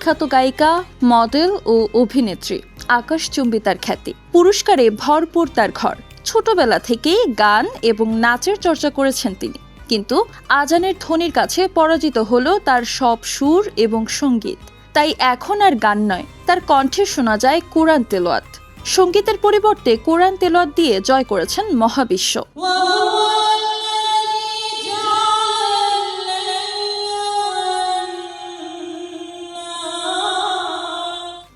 বিখ্যাত গায়িকা, মডেল ও অভিনেত্রী আকাশচুম্বী তার খ্যাতি। পুরস্কারে ভরপুর তার ঘর। ছোটবেলা থেকেই গান এবং নাচের চর্চা করেছেন তিনি। কিন্তু আজানের ধ্বনির কাছে পরাজিত হলো তার সব সুর এবং সংগীত। তাই এখন আর গান নয়, তার কণ্ঠে শোনা যায় কোরআন তেলোয়াত সঙ্গীতের পরিবর্তে কোরআন তেলোয়াত দিয়ে জয় করেছেন মহাবিশ্ব।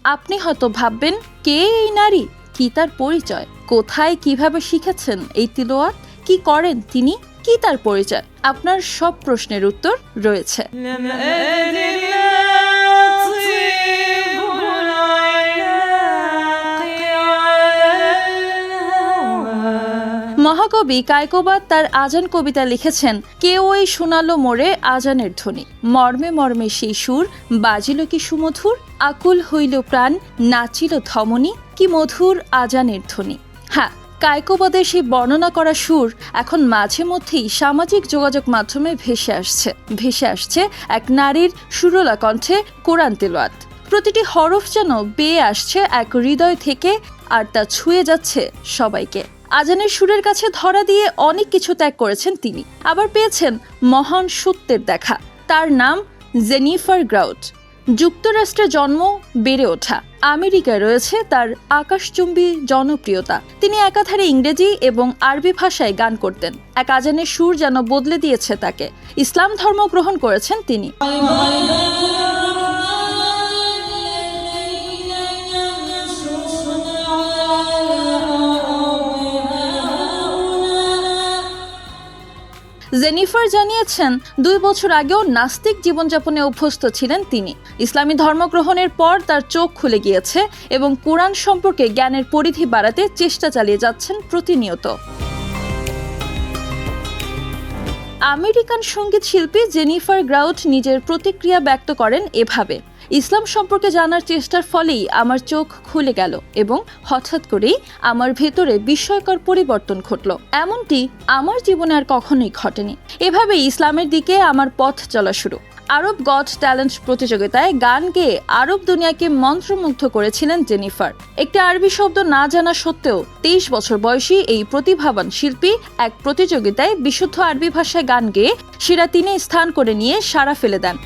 আপনি হয়তো ভাববেন, কে এই নারী? কি তার পরিচয়? কোথায় কীভাবে শিখেছেন এই তিলোয়াত কি করেন তিনি? কি তার পরিচয়? আপনার সব প্রশ্নের উত্তর রয়েছে। মহাকবি কায়কোবাদ তার আজান কবিতা লিখেছেন, কেউ ওই শোনালো মোরে আজানের ধ্বনি। মর্মে মর্মে সেই সুর, বাজিল কি সুমধুর? আকুল হইল প্রাণ, নাচিল ধমনী, কি মধুর আজানের ধ্বনি। হ্যাঁ কায়কোবাদের সেই বর্ণনা করা সুর এখন মাঝে মধ্যেই সামাজিক যোগাযোগ মাধ্যমে ভেসে আসছে। ভেসে আসছে এক নারীর সুরলা কণ্ঠে কোরআন তেলোয়াত প্রতিটি হরফ যেন বেয়ে আসছে এক হৃদয় থেকে, আর তা ছুঁয়ে যাচ্ছে সবাইকে। আজানের সুরের কাছে ধরা দিয়ে অনেক কিছু ত্যাগ করেছেন তিনি। আবার পেয়েছেন মহান সত্যের দেখা। তার নাম জেনিফার গ্রাউট। যুক্তরাষ্ট্রে জন্ম, বেড়ে ওঠা। আমেরিকায় রয়েছে তার আকাশচুম্বী জনপ্রিয়তা। তিনি একাধারে ইংরেজি এবং আরবি ভাষায় গান করতেন। এক আজানের সুর যেন বদলে দিয়েছে তাকে। ইসলাম ধর্ম গ্রহণ করেছেন তিনি। জেনিফার জানিয়েছেন, দুই বছর আগেও নাস্তিক জীবনযাপনে অভ্যস্ত ছিলেন তিনি। ইসলামী ধর্মগ্রহণের পর তার চোখ খুলে গিয়েছে এবং কোরআন সম্পর্কে জ্ঞানের পরিধি বাড়াতে চেষ্টা চালিয়ে যাচ্ছেন প্রতিনিয়ত। আমেরিকান সংগীত শিল্পী জেনিফার গ্রাউট নিজের প্রতিক্রিয়া ব্যক্ত করেন এভাবে। ইসলাম সম্পর্কে জানার চেষ্টার ফলেই আমার চোখ খুলে গেল এবং হঠাৎ করেই আমার ভেতরে বিস্ময়কর পরিবর্তন ঘটল। এমনটি আমার জীবনে আর কখনোই ঘটেনি। এভাবেই ইসলামের দিকে আমার পথ চলা শুরু। আরব গড ট্যালেন্ট প্রতিযোগিতায় গান গেয়ে আরব দুনিয়াকে মন্ত্রমুগ্ধ করেছিলেন জেনিফার। একটি আরবি শব্দ না জানা সত্ত্বেও তেইশ বছর বয়সী এই প্রতিভাবান শিল্পী এক প্রতিযোগিতায় বিশুদ্ধ আরবি ভাষায় গান গেয়ে সেরা তিনে স্থান করে নিয়ে সাড়া ফেলে দেন।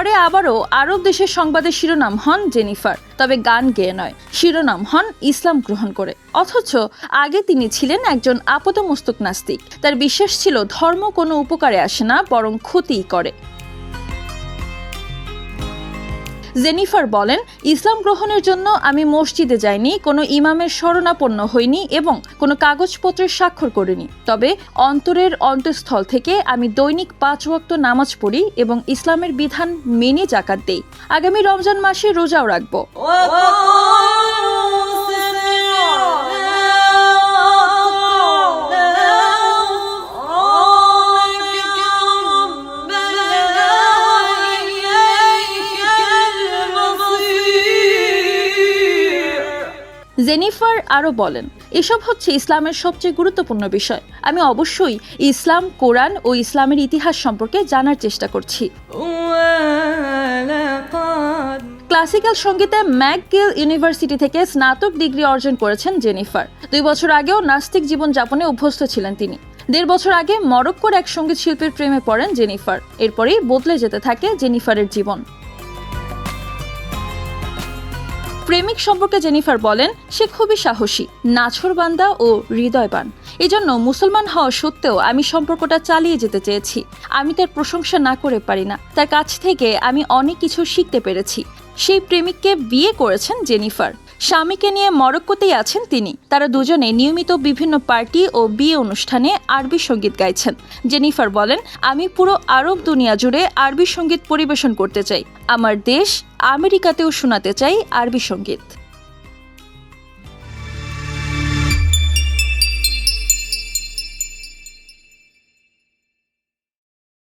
পরে আবারও আরব দেশের সংবাদের শিরোনাম হন জেনিফার, তবে গান গেয়ে নয়, শিরোনাম হন ইসলাম গ্রহণ করে। অথচ আগে তিনি ছিলেন একজন আপাতমস্তক নাস্তিক। তার বিশ্বাস ছিল ধর্ম কোনো উপকারে আসে না, বরং ক্ষতিই করে। জেনিফার বলেন, ইসলাম গ্রহণের জন্য আমি মসজিদে যাইনি, কোনো ইমামের শরণাপন্ন হইনি এবং কোনো কাগজপত্রের স্বাক্ষর করিনি। তবে অন্তরের অন্তঃস্থল থেকে আমি দৈনিক পাঁচ ওয়াক্ত নামাজ পড়ি এবং ইসলামের বিধান মেনে জাকাত দেই। আগামী রমজান মাসে রোজাও রাখব। জেনিফার আরও বলেন, এসব হচ্ছে ইসলামের সবচেয়ে গুরুত্বপূর্ণ বিষয়। আমি অবশ্যই ইসলাম, কোরআন ও ইসলামের ইতিহাস সম্পর্কে জানার চেষ্টা করছি। ক্লাসিক্যাল সঙ্গীতে ম্যাকগিল ইউনিভার্সিটি থেকে স্নাতক ডিগ্রি অর্জন করেছেন জেনিফার। দুই বছর আগেও নাস্তিক জীবনযাপনে অভ্যস্ত ছিলেন তিনি। দেড় বছর আগে মরক্কোর এক সংগীত শিল্পীর প্রেমে পড়েন জেনিফার। এরপরেই বদলে যেতে থাকে জেনিফারের জীবন। প্রেমিক সম্পর্কে জেনিফার বলেন, সে খুবই সাহসী নাছরবান্দা ও হৃদয়বান। এজন্য মুসলমান হওয়া সত্ত্বেও আমি সম্পর্কটা চালিয়ে যেতে চেয়েছি। আমি তার প্রশংসা না করে পারি না। তার কাছ থেকে আমি অনেক কিছু শিখতে পেরেছি। সেই প্রেমিককে বিয়ে করেছেন জেনিফার। স্বামীকে নিয়ে মরক্কোতেই আছেন তিনি। তারা দুজনে নিয়মিত বিভিন্ন পার্টি ও বিয়ে অনুষ্ঠানে আরবি সংগীত গাইছেন। জেনিফার বলেন, আমি পুরো আরব দুনিয়া জুড়ে আরবি সংগীত পরিবেশন করতে চাই। আমার দেশ আমেরিকাতেও শোনাতে চাই আরবি সংগীত।